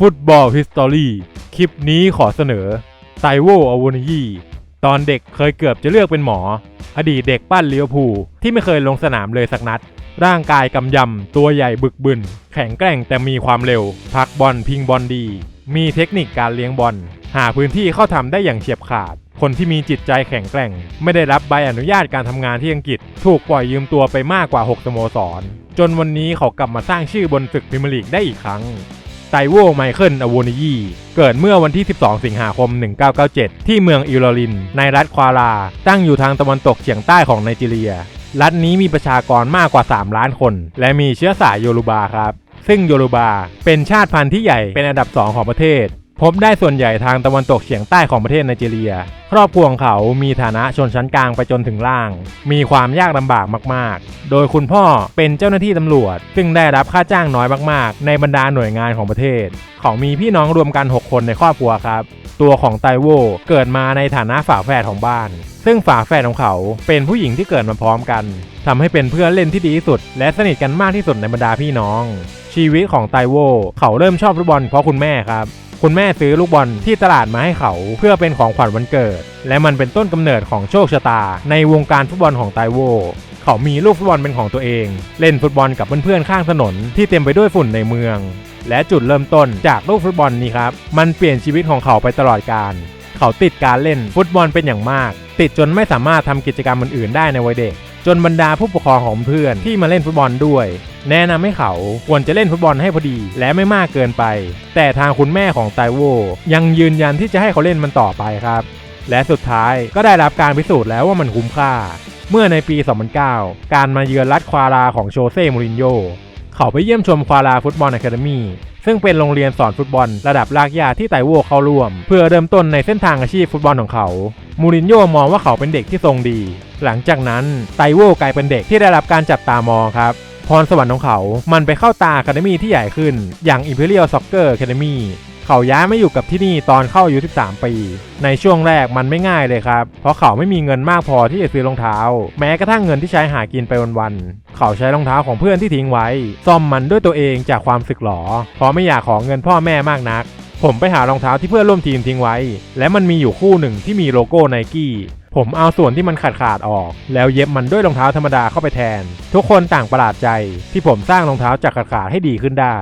ฟุตบอลฮิสตอรี่คลิปนี้ขอเสนอไตโวอวนิยีตอนเด็กเคยเกือบจะเลือกเป็นหมอ อดีตเด็กปั้นเลี้ยวภูที่ไม่เคยลงสนามเลยสักนัด ร่างกายกำยำ ตัวใหญ่บึกบึน แข็งแกร่งแต่มีความเร็ว พักบอลพิงบอลดี มีเทคนิคการเลี้ยงบอล หาพื้นที่เข้าทำได้อย่างเฉียบขาด คนที่มีจิตใจแข็งแกร่ง ไม่ได้รับใบอนุญาตการทำงานที่อังกฤษ ถูกปล่อยยืมตัวไปมากกว่า 6 สโมสร จนวันนี้เขากลับมาสร้างชื่อบนศึกพรีเมียร์ลีกได้อีกครั้ง ไตโวไมเคิลอโวนิยีเกิดเมื่อวันที่ 12 สิงหาคม 1997 ที่เมืองอิลลอริน ในรัฐควาลา ตั้งอยู่ทางตะวันตกเฉียงใต้ของไนจีเรีย รัฐนี้มีประชากรมากกว่า 3 ล้านคน และมีเชื้อสายโยรูบาครับ ซึ่งโยรูบาเป็นชาติพันธุ์ที่ใหญ่เป็นอันดับ 2 ของประเทศ พบได้ส่วนใหญ่ทางตะวันตกเฉียงใต้ของประเทศไนจีเรีย ครอบครัวของเขามีฐานะชนชั้นกลางไปจนถึงล่าง มีความยากลำบากมาก ๆ โดยคุณพ่อเป็นเจ้าหน้าที่ตำรวจ ซึ่งได้รับค่าจ้างน้อยมาก ๆ ในบรรดาหน่วยงานของประเทศ เขามีพี่น้องรวมกัน 6 คนในครอบครัวครับ ตัวของไตโวเกิดมาในฐานะฝาแฝดของบ้าน ซึ่งฝาแฝดของเขาเป็นผู้หญิงที่เกิดมาพร้อมกันทำให้เป็นเพื่อนเล่นที่ดีที่สุด และสนิทกันมากที่สุดในบรรดาพี่น้อง ชีวิตของไตโวเขาเริ่มชอบฟุตบอลเพราะคุณแม่ครับ คุณแม่ซื้อลูกบอลที่ตลาดมาให้เขา เพื่อเป็นของขวัญวันเกิด และมันเป็นต้นกำเนิดของโชคชะตา ในวงการฟุตบอลของไตโวเขามีลูกฟุตบอลเป็นของตัวเอง เล่นฟุตบอลกับเพื่อนๆข้างถนนที่เต็มไปด้วยฝุ่นในเมือง และจุดเริ่มต้นจากลูกฟุตบอลนี้ครับ มันเปลี่ยนชีวิตของเขาไปตลอดกาลเขาติดการเล่นฟุตบอลเป็นอย่างมาก ติดจนไม่สามารถทำกิจกรรมอื่นๆได้ในวัยเด็ก จนบรรดาผู้ปกครองของเพื่อนที่มาเล่นฟุตบอลด้วย แนะนำให้เขาควรจะเล่นฟุตบอลให้พอดี และไม่มากเกินไป แต่ทางคุณแม่ของไตโวยังยืนยันที่จะให้เขาเล่นมันต่อไปครับ และสุดท้ายก็ได้รับการพิสูจน์แล้วว่ามันคุ้มค่า เมื่อในปี 2009 การมาเยือนรัฐควาลาของโชเซ่มูรินโญ่ เขาไปเยี่ยมชมควาลาฟุตบอลอะคาเดมีซึ่งเป็นโรงเรียนสอนฟุตบอลระดับรากหญ้าที่ไตโวเข้าร่วม เพื่อเริ่มต้นในเส้นทางอาชีพฟุตบอลของเขา มูรินโญ่มองว่าเขาเป็นเด็กที่ทรงดี หลังจากนั้นไตโวกลายเป็นเด็กที่ได้รับการจับตามองครับ พรสวรรค์ของเขา มันไปเข้าตาอะคาเดมีที่ใหญ่ขึ้น อย่าง Imperial Soccer Academy เขาย้ายมาอยู่กับที่นี่ตอนเข้าอายุ 13 ปี ในช่วงแรกมันไม่ง่ายเลยครับ เพราะเขาไม่มีเงินมากพอที่จะซื้อรองเท้า แม้กระทั่งเงินที่ใช้หากินไปวันๆ เขาใช้รองเท้าของเพื่อนที่ทิ้งไว้ ซ่อมมันด้วยตัวเองจากความสึกหรอ เพราะไม่อยากขอเงินพ่อแม่มากนัก ผมไปหารองเท้าที่เพื่อนร่วมทีมทิ้งไว้ และมันมีอยู่คู่หนึ่งที่มีโลโก้ไนกี้ ผมเอาส่วนที่มันขาดขาดออก แล้วเย็บมันด้วยรองเท้าธรรมดาเข้าไปแทน ทุกคนต่างประหลาดใจที่ผมสร้างรองเท้าจากขาดขาดให้ดีขึ้นได้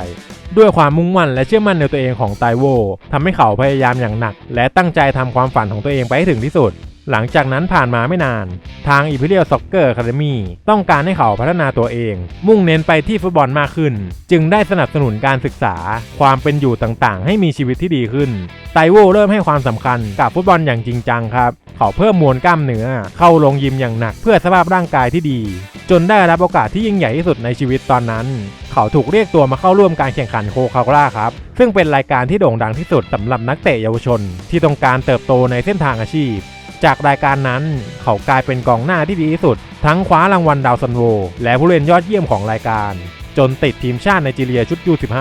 ด้วยความมุ่งมั่นและเชื่อมั่นในตัวเองของไตโวทำให้เขาพยายามอย่างหนัก และตั้งใจทำความฝันของตัวเองไปให้ถึงที่สุด หลังจากนั้นผ่านมาไม่นาน ทาง Imperial Soccer Academy ต้องการให้เขาพัฒนาตัวเอง มุ่งเน้นไปที่ฟุตบอลมากขึ้น จึงได้สนับสนุนการศึกษา ความเป็นอยู่ต่างๆ ให้มีชีวิตที่ดีขึ้นไตโวเริ่มให้ความสำคัญกับฟุตบอลอย่างจริงจังครับ เขาเพิ่มมวลกล้ามเนื้อ เข้าลงยิมอย่างหนักเพื่อสภาพร่างกายที่ดี จนได้รับโอกาสที่ยิ่งใหญ่ที่สุดในชีวิตตอนนั้น เขาถูกเรียกตัวมาเข้าร่วมการแข่งขันโคคาโคล่าครับ ซึ่งเป็นรายการที่โด่งดังที่สุดสำหรับนักเตะเยาวชน ที่ต้องการเติบโตในเส้นทางอาชีพ จากรายการนั้นเขากลายเป็นกองหน้าที่ดีที่สุด ทั้งคว้ารางวัลดาวซันโว และผู้เล่นยอดเยี่ยมของรายการ จนติดทีมชาติไนจีเรียชุด U15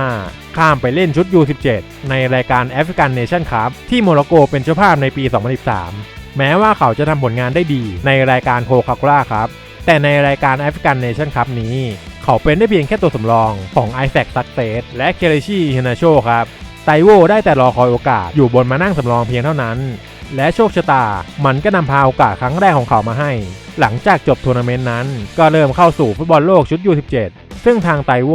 ข้ามไปเล่นชุด U17 ในรายการแอฟริกันเนชั่นคัพที่โมร็อกโกเป็นเจ้าภาพในปี 2013 แม้ว่าเขาจะทำผลงานได้ดีในรายการโคคาโคล่าครับ แต่ในรายการแอฟริกันเนชั่นคัพนี้ เขาเป็นได้เพียงแค่ตัวสำรองของไอแซคซักเซสและเคเลชีเฮนาโชครับไตโวได้แต่รอคอยโอกาสอยู่บนมานั่งสำรองเพียงเท่านั้น และโชคชะตา มันก็นำพาโอกาสครั้งแรกของเขามาให้ หลังจากจบทัวร์นาเมนต์นั้น ก็เริ่มเข้าสู่ฟุตบอลโลกชุด U17 ซึ่งทางไตโว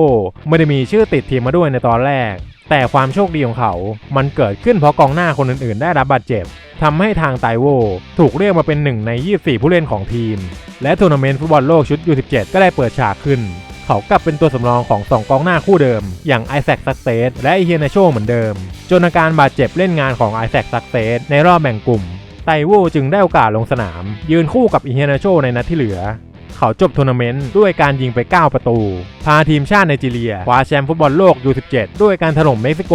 ไม่ได้มีชื่อติดทีมมาด้วยในตอนแรก แต่ความโชคดีของเขา มันเกิดขึ้นเพราะกองหน้าคนอื่นๆ ได้รับบาดเจ็บทำให้ทางไตโวถูกเรียกมาเป็นหนึ่งใน 24 ผู้เล่นของทีม และทัวร์นาเมนต์ฟุตบอลโลกชุด U17 ก็ได้เปิดฉากขึ้น เขากลับเป็นตัวสำรองของสองกองหน้าคู่เดิม อย่างไอแซคซักเซสและไอเฮียนาโชเหมือนเดิม จนอาการบาดเจ็บเล่นงานของไอแซคซักเซสในรอบแบ่งกลุ่ม ไตโวจึงได้โอกาสลงสนาม ยืนคู่กับอิเฮียนาโชในนัดที่เหลือ เขาจบทัวร์นาเมนต์ด้วยการยิงไป 9 ประตู พาทีมชาติไนจีเรียคว้าแชมป์ฟุตบอลโลก U17 ด้วยการถล่มเม็กซิโก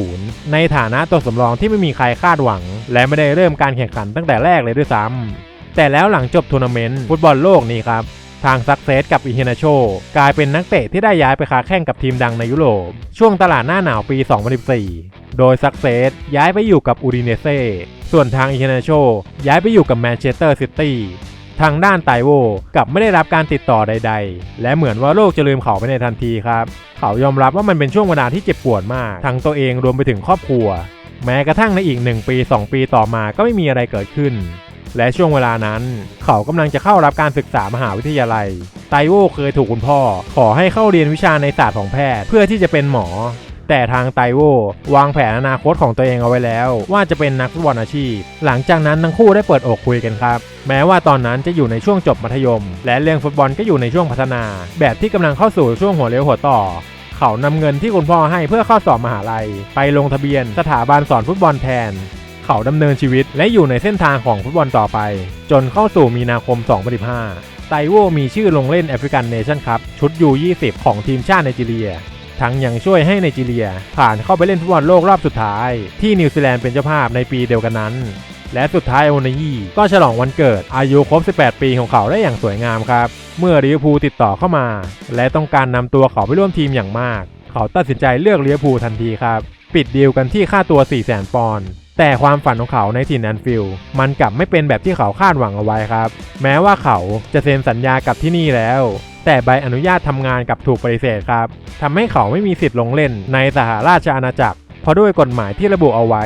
3-0 ในฐานะตัวสำรองที่ไม่มีใครคาดหวัง และไม่ได้เริ่มการแข่งขันตั้งแต่แรกเลยด้วยซ้ำแต่แล้วหลังจบทัวร์นาเมนต์ฟุตบอลโลกนี้ครับ ทางซักเซสกับอิเฮนาโชกลายเป็นนักเตะที่ได้ย้ายไปค้าแข่งกับทีมดังในยุโรป ช่วงตลาดหน้าหนาวปี 2014 โดยซักเซสย้ายไปอยู่กับอูดิเนเซ่ส่วนทางอิเฮนาโชย้ายไปอยู่กับแมนเชสเตอร์ซิตี้ทางด้านไตโวกับไม่ได้รับการติดต่อใด ๆ และเหมือนว่าโลกจะลืมเขาไปในทันทีครับ เขายอมรับว่ามันเป็นช่วงเวลาที่เจ็บปวดมาก ทั้งตัวเองรวมไปถึงครอบครัว แม้กระทั่งในอีก 1 ปี 2 ปีต่อมาก็ไม่มีอะไรเกิดขึ้น และช่วงเวลานั้น เขากำลังจะเข้ารับการศึกษามหาวิทยาลัย ไตโวเคยถูกคุณพ่อ ขอให้เข้าเรียนวิชาในศาสตร์ของแพทย์ เพื่อที่จะเป็นหมอ แต่ทางไตโววางแผนอนาคตของตัวเองเอาไว้แล้ว ว่าจะเป็นนักฟุตบอลอาชีพ หลังจากนั้นทั้งคู่ได้เปิดอกคุยกันครับ แม้ว่าตอนนั้นจะอยู่ในช่วงจบมัธยม และเรื่องฟุตบอลก็อยู่ในช่วงพัฒนา แบบที่กำลังเข้าสู่ช่วงหัวเลี้ยวหัวต่อเขานำเงินที่คุณพ่อให้เพื่อเข้าสอบมหาลัย ไปลงทะเบียนสถาบันสอนฟุตบอลแทน เขาดำเนินชีวิต และอยู่ในเส้นทางของฟุตบอลต่อไป จนเข้าสู่มีนาคม 2015 ไตโวมีชื่อลงเล่นแอฟริกันเนชั่นคัพชุด U20 ของทีมชาติไนจีเรีย ทั้งยังช่วยให้ไนจีเรีย ผ่านเข้าไปเล่นฟุตบอลโลกรอบสุดท้าย ที่นิวซีแลนด์เป็นเจ้าภาพในปีเดียวกันนั้น และสุดท้ายโอนายีก็ฉลองวันเกิดอายุครบ 18 ปีของเขาได้อย่างสวยงามครับ เมื่อลิเวอร์พูลติดต่อเข้ามา และต้องการนำตัวเขาไปร่วมทีมอย่างมาก เขาตัดสินใจเลือกลิเวอร์พูลทันทีครับปิดดีลกันที่ค่าตัว 400,000 ปอนด์ แต่ความฝันของเขาในถิ่นแอนฟิลด์มันกลับไม่เป็นแบบที่เขาคาดหวังเอาไว้ครับ แม้ว่าเขาจะเซ็นสัญญากับที่นี่แล้ว แต่ใบอนุญาตทำงานกับถูกปฏิเสธครับทำให้เขาไม่มีสิทธิ์ลงเล่นในสหราชอาณาจักร เพราะด้วยกฎหมายที่ระบุเอาไว้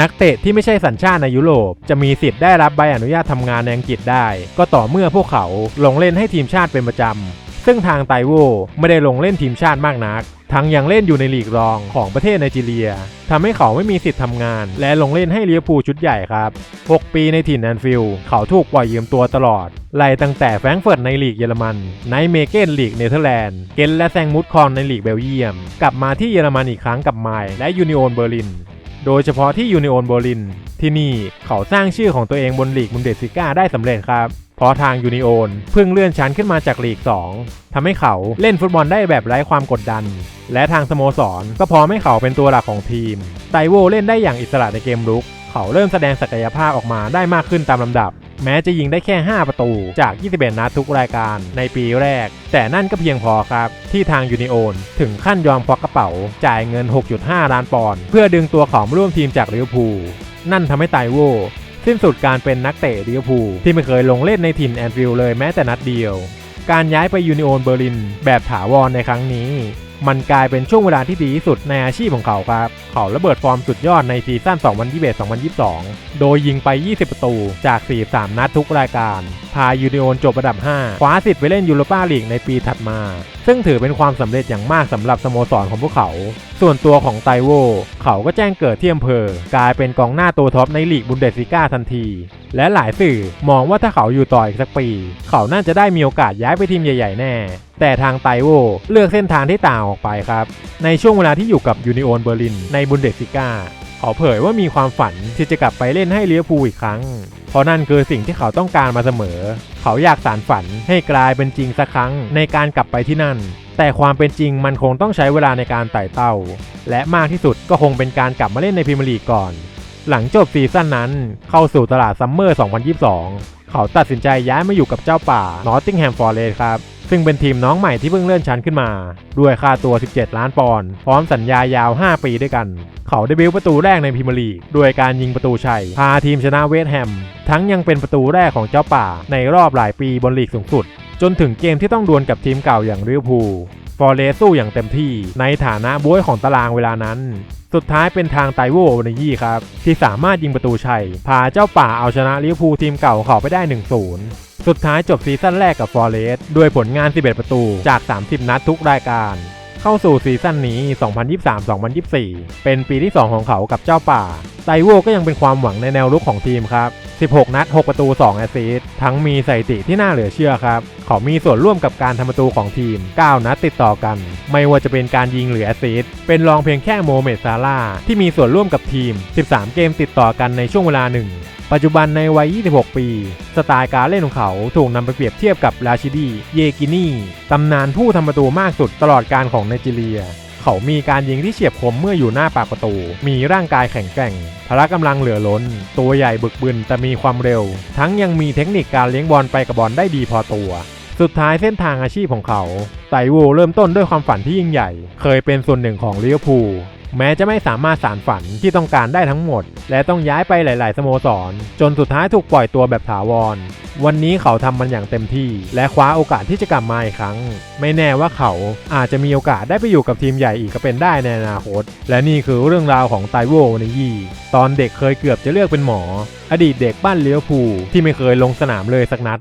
นักเตะที่ไม่ใช่สัญชาติในยุโรป จะมีสิทธิ์ได้รับใบอนุญาตทำงานในอังกฤษได้ ก็ต่อเมื่อพวกเขาลงเล่นให้ทีมชาติเป็นประจำซึ่งทางไตโวไม่ได้ลงเล่นทีมชาติมากนัก ทั้งยังเล่นอยู่ในลีกรองของประเทศไนจีเรียทำให้เขาไม่มีสิทธิ์ทำงาน และลงเล่นให้ลิเวอร์พูลชุดใหญ่ครับ 6 ปีในถิ่นแอนฟิลด์เขาถูกปล่อยยืมตัวตลอด ไล่ตั้งแต่แฟรงเฟิร์ตในลีกเยอรมันไนเมเกนลีกเนเธอร์แลนด์ เกนและแซงมุดคอนในลีกเบลเยียม กลับมาที่เยอรมันอีกครั้งกับไมล์และยูนิโอนเบอร์ลิน โดยเฉพาะที่ยูนิโอนเบอร์ลิน ที่นี่เขาสร้างชื่อของตัวเองบนลีกมุนเดสซิก้าได้สำเร็จครับ เพราะทางยูนิโอนเพิ่งเลื่อนชั้นขึ้นมาจากลีก 2ทำให้เขาเล่นฟุตบอลได้แบบไร้ความกดดัน และทางสโมสรก็พร้อมให้เขาเป็นตัวหลักของทีม ไตโวเล่นได้อย่างอิสระในเกมรุก เขาเริ่มแสดงศักยภาพออกมาได้มากขึ้นตามลำดับ แม้จะยิงได้แค่ 5 ประตูจาก 21 นัดทุกรายการในปีแรก แต่นั่นก็เพียงพอครับ ที่ทางยูนิโอนถึงขั้นยอมควักกระเป๋า จ่ายเงิน 6.5 ล้านปอนด์เพื่อดึงตัวเขามาร่วมทีมจากลิเวอร์พูลนั่นทำให้ไตโว สิ้นสุดการเป็นนักเตะลิเวอร์พูลที่ไม่เคยลงเล่นในถิ่นแอนฟิลด์เลยแม้แต่นัดเดียว การย้ายไปยูนิโอนเบอร์ลินแบบถาวรในครั้งนี้ มันกลายเป็นช่วงเวลาที่ดีที่สุดในอาชีพของเขาครับ เขาระเบิดฟอร์มสุดยอดในซีซั่น 2021-2022 โดยยิงไป 20 ประตูจาก 43 นัดทุกรายการ พายูนิโอนจบอันดับ 5 คว้าสิทธิ์ไปเล่นยูโรปาลีกในปีถัดมา ซึ่งถือเป็นความสำเร็จอย่างมากสำหรับสโมสรของพวกเขา ส่วนตัวของไตโว เขาก็แจ้งเกิดที่อำเภอกลายเป็นกองหน้าตัวท็อปในลีกบุนเดสซิก้าทันที และหลายสื่อมองว่าถ้าเขาอยู่ต่ออีกสักปี เขาน่าจะได้มีโอกาสย้ายไปทีมใหญ่ๆแน่ แต่ทางไตโวเลือกเส้นทางที่ต่างออกไปครับ ในช่วงเวลาที่อยู่กับยูนิโอนเบอร์ลินในบุนเดสซิก้าเขาเผยว่ามีความฝันที่จะกลับไปเล่นให้ลิเวอร์พูอีกครั้ง เพราะนั่นคือสิ่งที่เขาต้องการมาเสมอ เขาอยากสารฝันให้กลายเป็นจริงสักครั้งในการกลับไปที่นั่น แต่ความเป็นจริงมันคงต้องใช้เวลาในการไต่เต้า และมากที่สุดก็คงเป็นการกลับมาเล่นในพรีเมียร์ลีกก่อน หลังจบซีซั่นนั้น เข้าสู่ตลาดซัมเมอร์ 2022 เขาตัดสินใจย้ายมาอยู่กับเจ้าป่านอตติงแฮมฟอร์เรสครับ ซึ่งเป็นทีมน้องใหม่ที่เพิ่งเลื่อนชั้นขึ้นมา ด้วยค่าตัว 17 ล้านปอนด์พร้อมสัญญายาว 5 ปีด้วยกัน เขาได้บิวประตูแรกในพรีเมียร์ลีกด้วยการยิงประตูชัย พาทีมชนะเวสต์แฮม ทั้งยังเป็นประตูแรกของเจ้าป่า ในรอบหลายปีบนลีกสูงสุด จนถึงเกมที่ต้องดวลกับทีมเก่าอย่างลิเวอร์พูลฟอร์เรสสู้อย่างเต็มที่ในฐานะบุ้ยของตารางเวลานั้น สุดท้ายเป็นทางไตโววานยี่ครับ ที่สามารถยิงประตูชัย พาเจ้าป่าเอาชนะลิเวอร์พูลทีมเก่าของเขาไปได้ 1-0 สุดท้ายจบซีซั่นแรกกับฟอร์เรสต์ด้วยผลงาน 11 ประตูจาก 30 นัดทุกรายการ เข้าสู่ซีซั่นนี้ 2023-2024 เป็นปีที่ 2 ของเขากับเจ้าป่า ไตโวก็ยังเป็นความหวังในแนวรุกของทีมครับ 16 นัด 6 ประตู 2 แอสซิสต์ ทั้งมีสถิติที่น่าเหลือเชื่อครับ เขามีส่วนร่วมกับการทำประตูของทีม 9 นัดติดต่อกัน ไม่ว่าจะเป็นการยิงหรือแอสซิสต์ เป็นรองเพียงแค่โมเมดซาร่าที่มีส่วนร่วมกับทีม 13 เกมติดต่อกันในช่วงเวลาหนึ่ง ปัจจุบันในวัย 26 ปี สไตล์การเล่นของเขาถูกนำไปเปรียบเทียบกับราชิดี เยกินีตำนานผู้ทำประตูมากสุดตลอดการของไนจีเรีย เขามีการยิงที่เฉียบคมเมื่ออยู่หน้าปากประตู มีร่างกายแข็งแกร่ง พละกำลังเหลือล้น ตัวใหญ่บึกบึนแต่มีความเร็ว ทั้งยังมีเทคนิคการเลี้ยงบอลไปกับบอลได้ดีพอตัวสุดท้ายเส้นทางอาชีพของเขา ไตโวเริ่มต้นด้วยความฝันที่ยิ่งใหญ่ เคยเป็นส่วนหนึ่งของลิเวอร์พูล แม้จะไม่สามารถสารฝันที่ต้องการได้ทั้งหมด และต้องย้ายไปหลาย ๆ สโมสร จนสุดท้ายถูกปล่อยตัวแบบถาวร วันนี้เขาทำมันอย่างเต็มที่ และคว้าโอกาสที่จะกลับมาอีกครั้ง ไม่แน่ว่าเขาอาจจะมีโอกาสได้ไปอยู่กับทีมใหญ่อีกก็เป็นได้ในอนาคต และนี่คือเรื่องราวของไตโววนิยีตอนเด็กเคยเกือบจะเลือกเป็นหมอ อดีตเด็กบ้านเลี้ยวภูที่ไม่เคยลงสนามเลยสักนัด